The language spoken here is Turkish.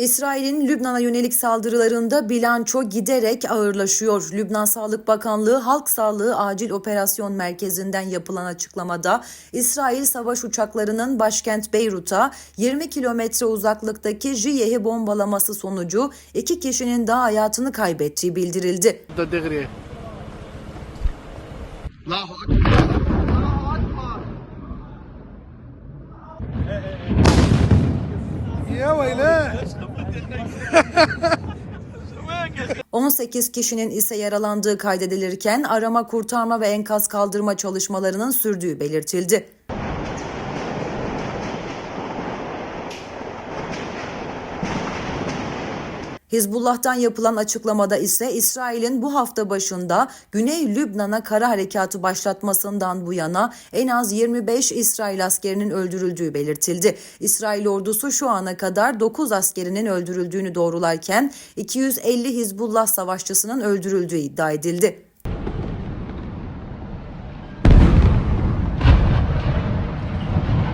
İsrail'in Lübnan'a yönelik saldırılarında bilanço giderek ağırlaşıyor. Lübnan Sağlık Bakanlığı Halk Sağlığı Acil Operasyon Merkezi'nden yapılan açıklamada İsrail savaş uçaklarının başkent Beyrut'a 20 kilometre uzaklıktaki Jiye'yi bombalaması sonucu iki kişinin daha hayatını kaybettiği bildirildi. ده دغري الله اكبر الله اكبر يا ويلاه 18 kişinin ise yaralandığı kaydedilirken arama kurtarma ve enkaz kaldırma çalışmalarının sürdüğü belirtildi. Hizbullah'tan yapılan açıklamada ise İsrail'in bu hafta başında Güney Lübnan'a kara harekatı başlatmasından bu yana en az 25 İsrail askerinin öldürüldüğü belirtildi. İsrail ordusu şu ana kadar 9 askerinin öldürüldüğünü doğrularken 250 Hizbullah savaşçısının öldürüldüğü iddia edildi.